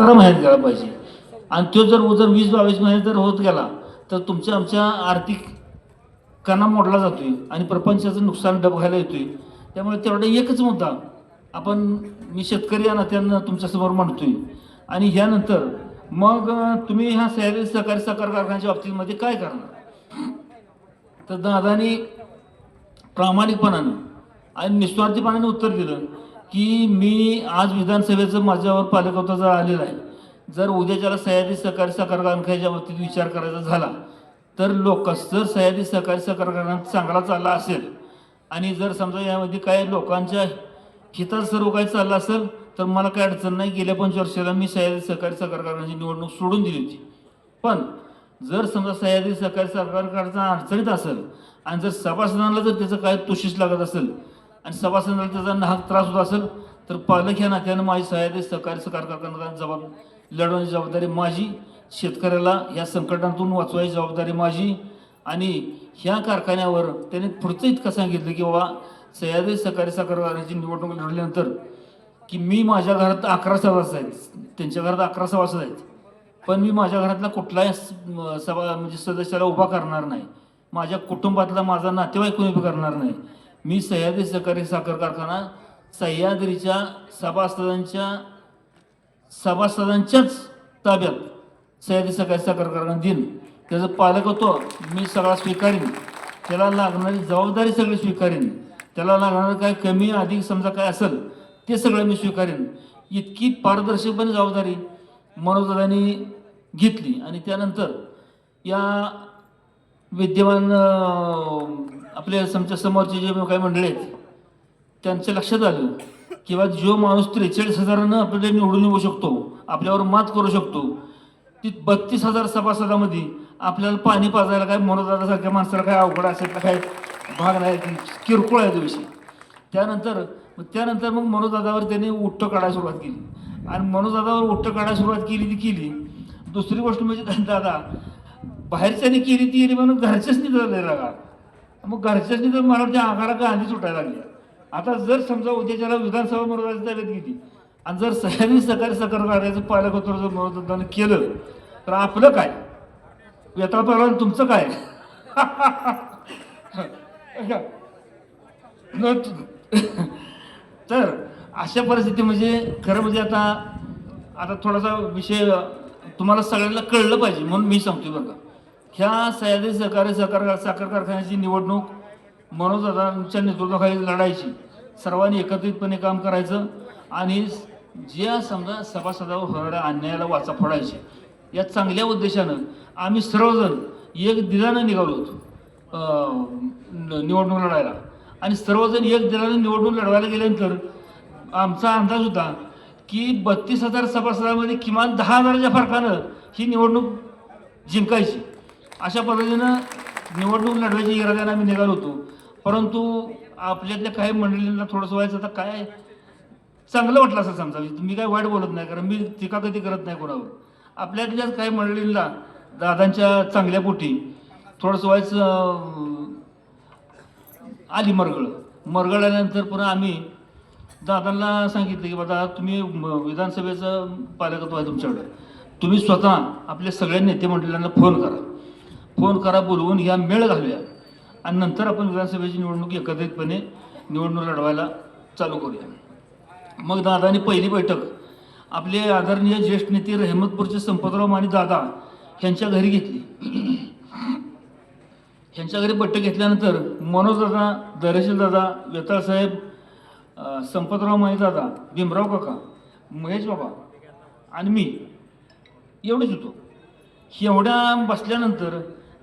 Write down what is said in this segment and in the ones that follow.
तर बाहेर गेला पाहिजे. आणि तो जर जर वीस बावीस महिने जर होत गेला तर तुमच्या आमच्या आर्थिक कणा मोडला जातोय आणि प्रपंचाचं नुकसान डबघायला येतोय. त्यामुळे तेवढा एकच मुद्दा आपण मी शेतकरी या नात्यानं तुमच्यासमोर मांडतोय आणि ह्यानंतर मग तुम्ही ह्या सह्याद्री सहकारी साखर कारखान्याच्या बाबतीमध्ये काय करणार? तर दादानी प्रामाणिकपणानं आणि निस्वार्थीपणाने उत्तर दिलं. की मी आज विधानसभेचं माझ्यावर पालकत्वाचं आलेलं आहे जर उद्याच्याला सह्याद्री सहकारी सहकार कारखान्याच्या बाबतीत विचार करायचा झाला तर लोक जर सह्याद्री सहकारी सहकार कारखाना चांगला चालला असेल आणि जर समजा यामध्ये काय लोकांच्या हितात सर्व काही चाललं असेल तर मला काय अडचण नाही. गेल्या पंचवर्षाला मी सह्याद्री सहकारी सहकार कारखान्याची निवडणूक सोडून दिली होती. पण जर समजा सह्याद्री सहकारी सहकार कारखाना अडचणीत असेल आणि जर सभासदांना जर त्याचं काय तुशीस लागत असेल आणि सभासदांना त्याचा हा त्रास होत असेल तर पालक ह्या नात्यानं माझी सह्याद्री सहकारी सहकार कारखाना जबाब लढवण्याची जबाबदारी माझी शेतकऱ्याला या संकटातून वाचवायची जबाबदारी माझी आणि ह्या कारखान्यावर त्याने पुढचं इतकं सांगितलं की बाबा सह्याद्री सहकारी सहकार कारखान्याची निवडणूक लढल्यानंतर की मी माझ्या घरात अकरा सभासद आहेत त्यांच्या घरात अकरा सभासद आहेत पण मी माझ्या घरातला कुठलाही सभा म्हणजे सदस्याला उभा करणार नाही. माझ्या कुटुंबातला माझा नातेवाईक कोणी उभा करणार नाही. मी सह्याद्री सहकारी साखर कारखाना सह्याद्रीच्या सभासदांच्या सभासदांच्याच ताब्यात सह्याद्री सहकारी साखर कारखाना देईन. त्याचं पालक होतो मी सगळा स्वीकारीन. त्याला लागणारी जबाबदारी सगळी स्वीकारीन. त्याला लागणारं काय कमी अधिक समजा काय असेल ते सगळं मी स्वीकारेन. इतकी पारदर्शकपणे जबाबदारी मनोजदानी घेतली. आणि त्यानंतर या विद्यमान आपल्या समच्या समोरचे जे काही मंडळी आहेत त्यांच्या लक्षात आलं किंवा जो माणूस त्रेचाळीस हजारानं आपल्याला निवडून येऊ शकतो आपल्यावर मात करू शकतो ती बत्तीस हजार सभासदामध्ये आपल्याला पाणी पाजायला काय मनोदारासारख्या माणसाला काय अवघड असेल काय भाग नाही किरकोळ आहे तो विषय. त्यानंतर मग त्यानंतर मग मनोदादावर त्यांनी उट्ट काढायला सुरुवात केली. आणि मनोदादावर उट्ट काढायला सुरुवात केली ती केली. दुसरी गोष्ट म्हणजे दादा बाहेरच्यानी केली ती केली म्हणून घरच्याच निघाले रागा मग घरच्यांनी तर मराठच्या वाटतं आघाडा गांधी सुटायला लागली आता जर समजा उद्याच्याला विधानसभा मरोदाची ताब्यात घेतली आणि जर सगळ्यांनी सकाळी सहकार काढायचं पालकत्व जर मनोदानं केलं तर आपलं काय? येता पहिला तुमचं काय? न तर अशा परिस्थिती म्हणजे खरं म्हणजे आता आता थोडासा विषय तुम्हाला सगळ्यांना कळलं पाहिजे म्हणून मी सांगतोय बघा. ह्या सह्याद्री सहकारी सहकार साखर कारखान्याची निवडणूक मनोजदांच्या नेतृत्वाखाली लढायची. सर्वांनी एकत्रितपणे काम करायचं आणि ज्या समजा सभासदावर होणाऱ्या अन्यायाला वाचा फोडायचे या चांगल्या उद्देशानं आम्ही सर्वजण एक दिलानं निघालो होतो निवडणूक लढायला. आणि सर्वजण एक दिलानं निवडणूक लढवायला गेल्यानंतर आमचा अंदाज होता की बत्तीस हजार सभासदामध्ये किमान दहा हजाराच्या फरकानं ही निवडणूक जिंकायची. अशा पद्धतीनं निवडणूक लढवायची इराद्यानं आम्ही निघालो होतो. परंतु आपल्यातल्या काही मंडळींना थोडंसं व्हायचं आता काय चांगलं वाटलं असं समजा. म्हणजे मी काय वाईट बोलत नाही कारण मी टीका कधी करत नाही कोणावर. आपल्यातल्याच काही मंडळींना दादांच्या चांगल्या पोटी थोडंसं व्हायचं आली मरगळ. मरगळ आल्यानंतर पुन्हा आम्ही दादांना सांगितलं की बाबा तुम्ही म- विधानसभेचं पालकत्व आहे तुमच्याकडे. तुम्ही स्वतः आपल्या सगळ्या नेते मंडळांना फोन करा. फोन करा बोलवून या मेळ घालूया. आणि नंतर आपण विधानसभेची निवडणूक एकत्रितपणे निवडणूक लढवायला चालू करूया. मग दादानी पहिली बैठक. आपले आदरणीय ज्येष्ठ नेते रहमतपूरचे संपतराव आणि दादा ह्यांच्या घरी घेतली. ह्यांच्या घरी बैठक घेतल्यानंतर मनोज दादा दरेशील दादा वेताळसाहेब संपतराव माने दादा भीमराव काका महेश बाबा आणि मी एवढेच होतो. एवढ्या बसल्यानंतर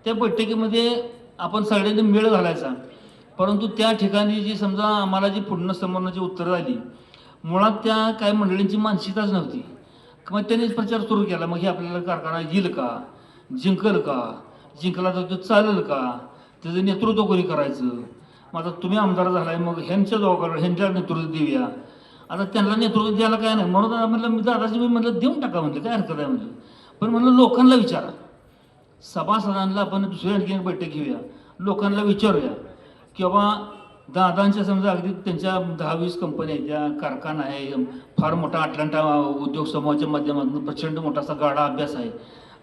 त्या बैठकीमध्ये आपण सगळ्यांनी मेळ घालायचा. परंतु त्या ठिकाणी जी समजा आम्हाला जी पुढनं समोरनं जी उत्तरं आली मुळात त्या काही मंडळींची मानसिकताच नव्हती. मग त्यांनीच प्रचार सुरू केला. मग हे आपल्याला कारखाना येईल का? जिंकल का? जिंकला तर तो चालेल का? त्याचं नेतृत्व कोणी करायचं? मग आता तुम्ही आमदार झालाय मग ह्यांच्या जवळ ह्यांच्या नेतृत्व देऊया. आता त्यांना नेतृत्व द्यायला काय नाही. म्हणून म्हटलं मी दादाजी मी म्हटलं देऊन टाका म्हटलं काय हरकत आहे म्हटलं पण म्हणलं लोकांना विचारा. सभासदांना आपण दुसऱ्या ठिकाणी बैठक घेऊया. लोकांना विचारूया. किंवा दादांच्या समजा अगदी त्यांच्या दहा वीस कंपन्या आहेत त्या कारखाना आहे फार मोठा अटलांटा उद्योग समूहाच्या माध्यमातून प्रचंड मोठा असा गाडा अभ्यास आहे.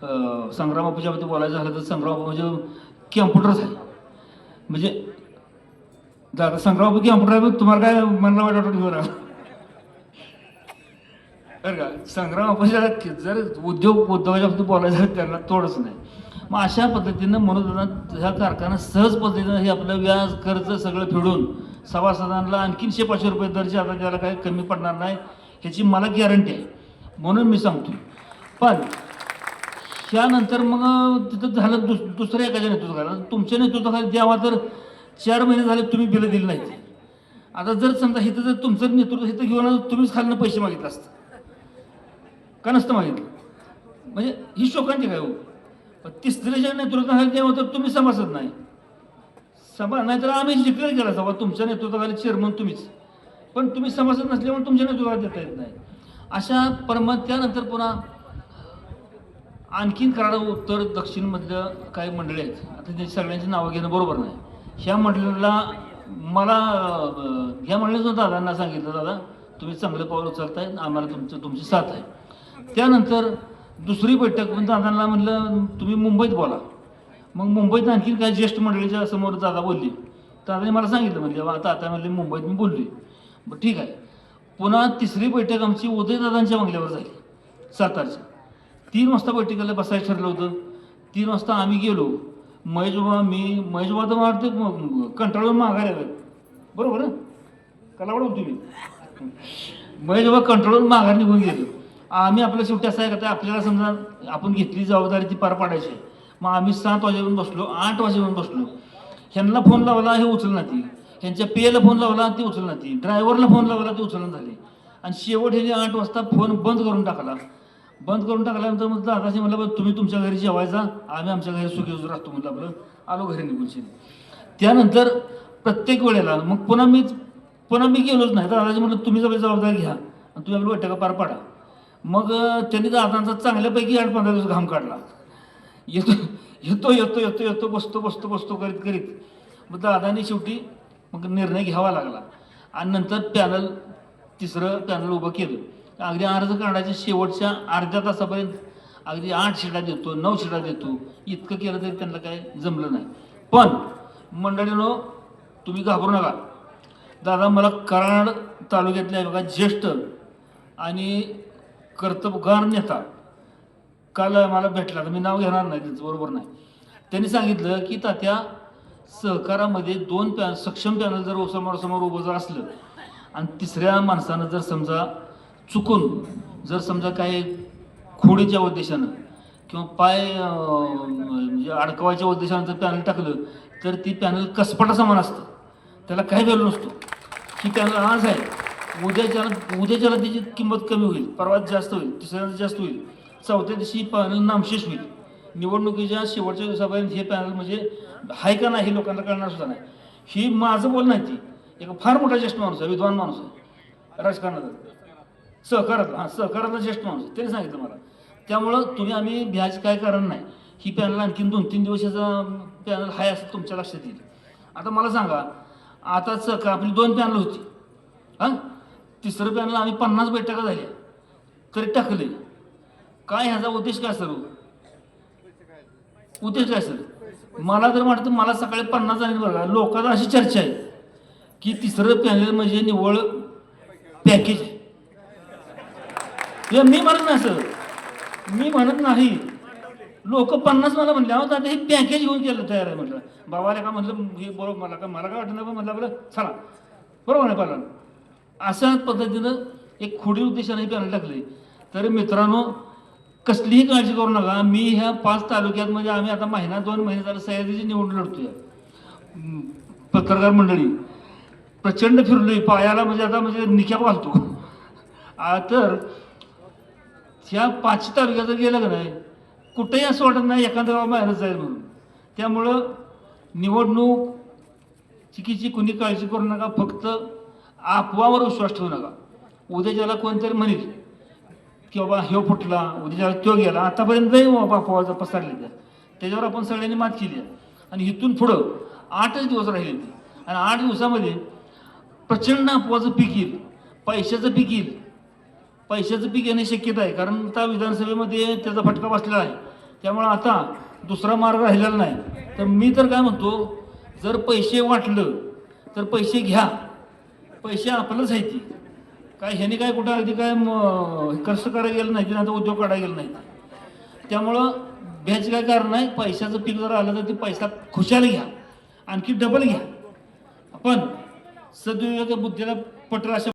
अं, संग्राम बोलायचं झालं तर संग्रामबापू म्हणजे कॅम्प्युटर्स आहे. म्हणजे दादा संग्रामबापू कॅम्प्युटर तुम्हाला काय मनाला वाईट वाटून घेऊन बरं का? संग्राम जर उद्योग उद्योगाच्या बाबतीत बोलायचं झालं त्यांना तोडच नाही. मग अशा पद्धतीनं म्हणून ह्या कारखाना सहज पद्धतीनं हे आपलं व्याज कर्ज सगळं फेडून सभासदांना आणखीन शे पाचशे रुपये दरचे आता त्याला काही कमी पडणार नाही ह्याची मला गॅरंटी आहे. म्हणून मी सांगतो पण त्यानंतर मग तिथं झालं दुस दुसऱ्या एकाच्या नेतृत्वाखाली. तुमच्या नेतृत्वाखाली द्यावा तर चार महिने झाले तुम्ही बिलं दिली नाहीत. आता जर समजा इथं जर तुमचं नेतृत्व हिथं घेऊन तुम्हीच खालनं पैसे मागितलं असतं. का नसतं मागितलं? म्हणजे ही शोकांची काय हो? पण तिसऱ्याच्या नेतृत्वाखाली द्यावं तर तुम्ही सभासद नाही. सभा नाहीतर आम्ही डिक्लेअर केला सभा. तुमच्या नेतृत्वाखाली चेअरमन तुम्हीच. पण तुम्ही सभासद नसल्यामुळे तुमच्या नेतृत्वात देता येत नाही. अशा परम त्यानंतर पुन्हा आणखीन कराड उत्तर दक्षिणमधलं काही मंडळी आहेत. आता त्यांची सगळ्यांची नावं घेणं बरोबर नाही. ह्या मंडळीला मला ह्या मंडळीचं दादांना सांगितलं दादा तुम्ही चांगलं पाऊल उचलताय आम्हाला तुमचं तुमची साथ आहे. त्यानंतर दुसरी बैठक पण दादांना म्हटलं तुम्ही मुंबईत बोला. मग मुंबईत आणखीन काही ज्येष्ठ मंडळीच्या समोर दादा बोलली. दादाने मला सांगितलं म्हणजे आता आता म्हणले मुंबईत मी बोलली बरं ठीक आहे. पुन्हा तिसरी बैठक आमची उदयदादांच्या बंगल्यावर झाली सातारच्या तीन वाजता बैठकीला बसायचं ठरलं होतं. तीन वाजता आम्ही गेलो. महेश बाबा मी महेशबा तर मला वाटतं कंटाळून माघारी आले बरोबर ना? कलावड होती मी. महेशबा कंटाळून माघार निघून गेलो. आम्ही आपल्या शेवटी असं आहे का आपल्याला समजा आपण घेतली जबाबदारी ती पार पाडायची मग आम्ही सात वाजेपर्यंत बसलो आठ वाजेपर्यंत बसलो. ह्यांना फोन लावला हे उचलना ती. ह्यांच्या पेला फोन लावला ती उचलना ती. ड्रायव्हरला फोन लावला ती उचलना झाली. आणि शेवट ह्याने आठ वाजता फोन बंद करून टाकला. बंद करून टाकल्यानंतर मग दादाजी म्हणलं तुम्ही तुमच्या घरी जेवायचा आम्ही आमच्या घरी सुखी राहतो म्हणलं आपलं आलो घरी निघून शेत त्यानंतर प्रत्येक वेळेला मग पुन्हा मी पुन्हा मी गेलोच नाही. दादाजी म्हटलं तुम्ही सगळी जबाबदारी घ्या आणि तुम्ही आपलं बैठका पार पाडा. मग त्यांनी दादांचा चांगल्यापैकी आठ पंधरा दिवस घाम काढला. येतो येतो येतो येतो येतो बसतो बसतो बसतो करीत करीत. मग दादानी शेवटी मग निर्णय घ्यावा लागला. आणि नंतर पॅनल तिसरं पॅनल उभं केलं. अगदी अर्ज करण्याच्या शेवटच्या अर्ध्या तासापर्यंत अगदी आठ शिटा देतो नऊ शिटा देतो. इतकं केलं तरी त्यांना काय जमलं नाही. पण मंडळीनो तुम्ही घाबरू नका. दादा मला कराड तालुक्यातल्या बघा ज्येष्ठ आणि कर्तबगार नेता काल मला भेटला तर मी नाव घेणार नाही त्यांचं बरोबर नाही. त्यांनी सांगितलं की तात्या सहकारामध्ये दोन पॅन सक्षम पॅनल जर समोरासमोर उभं जर असलं आणि तिसऱ्या माणसानं जर समजा चुकून जर समजा काही खोडीच्या उद्देशानं किंवा पाय म्हणजे अडकवायच्या उद्देशानं जर पॅनल टाकलं तर ती पॅनल कसपटा समान असतं. त्याला काही व्हॅल्यू नसतो. ही पॅनल आज आहे. उद्याच्याला उद्याच्याला त्याची किंमत कमी होईल परवाच जास्त होईल दुसऱ्यांदा जास्त होईल चौथ्या दिवशी पॅनल नामशेष होईल. निवडणुकीच्या शेवटच्या दिवसापर्यंत हे पॅनल म्हणजे आहे का नाही हे लोकांना कळणार सुद्धा नाही. ही माझं बोल नाही ती. एक फार मोठा ज्येष्ठ माणूस आहे विद्वान माणूस आहे. राजकारणाचा. सहकारातला हां सहकारातला ज्येष्ठ माणूस आहे. त्याने सांगितलं मला. त्यामुळं तुम्ही आम्ही भ्यायचं काय कारण नाही. ही पॅनल आणखीन दोन तीन दिवसाचा पॅनल हाय असं तुमच्या लक्षात येईल. आता मला सांगा आता सहकार आपली दोन पॅनल होती. हां? तिसरं पॅनल आम्ही पन्नास बैठका झाल्या. तरी टाकले. काय ह्याचा उद्देश काय सर? उद्देश काय सर? मला तर वाटतं मला सकाळी पन्नास जाणी बघा. लोकांना अशी चर्चा आहे की तिसरं पॅनल म्हणजे निव्वळ पॅकेज आहे. मी म्हणत नाही सर. मी म्हणत नाही. लोक पन्नास मला म्हणले अहो दादा हे पॅकेज घेऊन गेलं तयार आहे म्हटलं. बाबाला का म्हटलं हे बरोबर मला का मला काय वाटत नाही पण म्हटलं बरं चला. बरोबर आहे पालन अशा पद्धतीनं एक खोडी उद्देशाने हे पॅनल टाकले तर मित्रांनो कसलीही काळजी करू नका. मी ह्या पाच तालुक्यात म्हणजे आम्ही आता महिना दोन महिने झालं सह्याद्रीची निवडणूक लढतोय. पत्रकार मंडळी प्रचंड फिरलोय पायाला म्हणजे आता म्हणजे निक्या वाचतो आ, तर ह्या पाच तालुक्यात गेलं का नाही कुठेही असं वाटत नाही एखाद्या गावा बाहेरच जाईल म्हणून. त्यामुळं निवडणूक चिकीची कुणी काळजी करू नका. फक्त अफवावर विश्वास ठेवू नका. उद्या ज्याला कोणतरी म्हणेल की बाबा ह्यो फुटला उद्या ज्याला तो गेला आतापर्यंतही बाबा अफवा पसरली त्या त्याच्यावर आपण सगळ्यांनी मात केली आहे. आणि इथून पुढं आठच दिवस राहिले ते आणि आठ दिवसामध्ये प्रचंड अफवाचं पीक येईल. पैशाचं पीक येईल. पैशाचं पीक येणे शक्यता आहे. कारण आता विधानसभेमध्ये त्याचा फटका बसलेला आहे. त्यामुळं आता दुसरा मार्ग राहिलेला नाही. तर मी तर काय म्हणतो जर पैसे वाटलं तर पैसे घ्या. पैसे आपलंच आहे ती काय ह्याने काय कुठं अगदी काय म- कष्ट करायला गेलं नाही तिने उद्योग काढायला गेलं नाही. त्यामुळं भ्यायचं काय कारण आहे पैशाचं पीक जर आलं तर ते पैसा खुशाल घ्या आणखी डबल घ्या. पण सदुयोग बुद्धीला पटर अशा